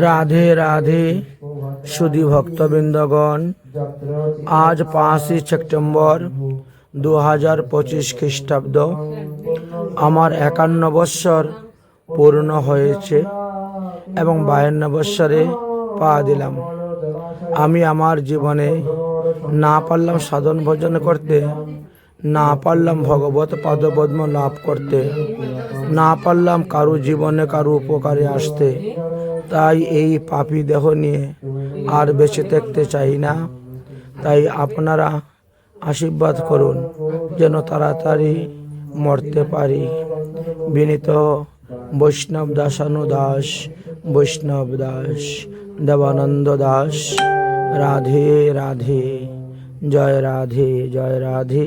রাধে রাধে, সুধী ভক্তবৃন্দগণ, আজ পাঁচই সেপ্টেম্বর দু হাজার পঁচিশ খ্রিস্টাব্দ। আমার একান্ন বৎসর পূর্ণ হয়েছে এবং বায়ান্ন বৎসরে পা দিলাম। আমি আমার জীবনে না পারলাম সাধন ভজন করতে। না পারলাম ভগবত পদপদ্ম লাভ করতে। না পারলাম কারও জীবনে কারও উপকারে আসতে। তাই এই পাপি দেহ নিয়ে আর বেঁচে থাকতে চাই না। তাই আপনারা আশীর্বাদ করুন, যেন তাড়াতাড়ি মরতে পারি। বিনীত বৈষ্ণব দাসানু দাস, বৈষ্ণব দাস, দেবানন্দ দাস, রাধে রাধে, জয় রাধে জয় রাধে।